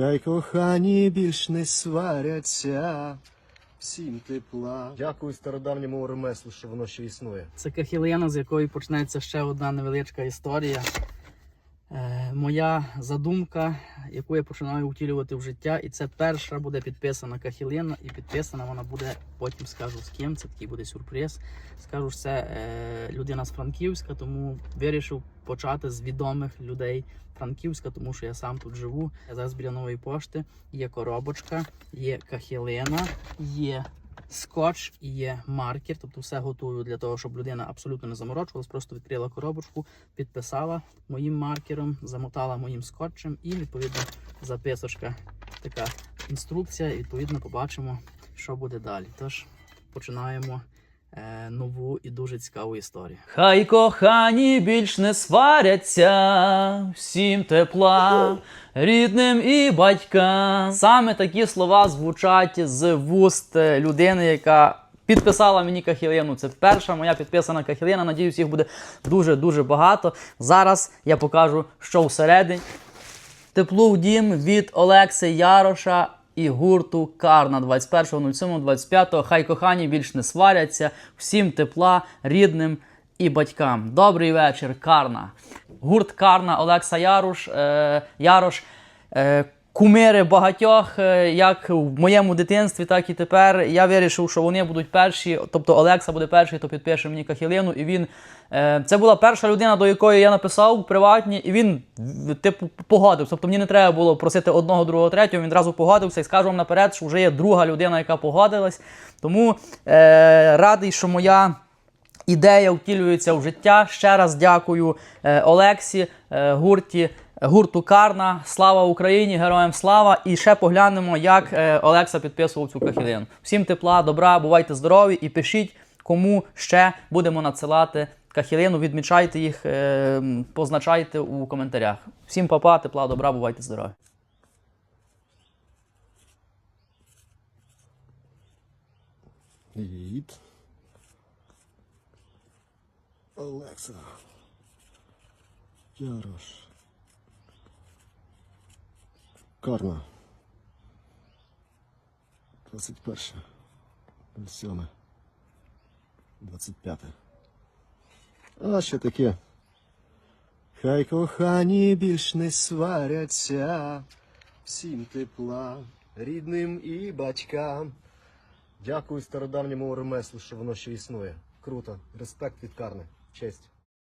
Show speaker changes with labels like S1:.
S1: Хай кохані більш не сваряться, всім тепла. Дякую стародавньому ремеслу, що воно ще існує.
S2: Це кахілена, з якої почнеться ще одна невеличка історія. Моя задумка, яку я починаю втілювати в життя, і це перша буде підписана кахілена, і підписана вона буде, потім скажу з ким, це такий буде сюрприз. Скажу, що це е, людина з Франківська, тому вирішив почати з відомих людей Франківська, тому що я сам тут живу. Я зараз біля нової пошти. Є коробочка, є кахілена, є скотч і є маркер, тобто все готую для того, щоб людина абсолютно не заморочувалась, просто відкрила коробочку, підписала моїм маркером, замотала моїм скотчем і відповідно записочка, така інструкція. І відповідно побачимо, що буде далі. Тож починаємо нову і дуже цікаву історію.
S3: Хай кохані більш не сваряться, всім тепла, рідним і батькам. Саме такі слова звучать з вуст е, людини, яка підписала мені кахілину. Це перша моя підписана кахілина. Надіюсь, їх буде дуже-дуже багато. Зараз я покажу, що всередині. Тепло в дім від Олекси Яроша і гурту Карна 21.07.25. Хай кохані більш не сваряться. Всім тепла, рідним і батькам. Добрий вечір, Карна. Гурт Карна Олекса Яруш, е, Ярош. Е, Кумири багатьох, е, як в моєму дитинстві, так і тепер. Я вирішив, що вони будуть перші. Тобто Олекса буде перший, хто підпише мені кахілину. І він е, це була перша людина, до якої я написав приватні, і він типу погодився. Тобто мені не треба було просити одного, другого, третього. Він одразу погодився і скажу вам наперед, що вже є друга людина, яка погодилась. Тому е, радий, що моя. Ідея втілюється в життя. Ще раз дякую е, Олексі, е, гурті, гурту Карна. Слава Україні! Героям слава! І ще поглянемо, як е, Олекса підписував цю кахілину. Всім тепла, добра, бувайте здорові і пишіть, кому ще будемо надсилати кахілину. Відмічайте їх, е, позначайте у коментарях. Всім папа, тепла, добра, бувайте здорові!
S1: Від. Олекса. Ярош. Карна. 21. 07. 25. А ще таке. Хай кохані більш не сваряться, всім тепла, рідним і батькам. Дякую стародавньому ремеслу, що воно ще існує. Круто. Респект від Карни. Честь.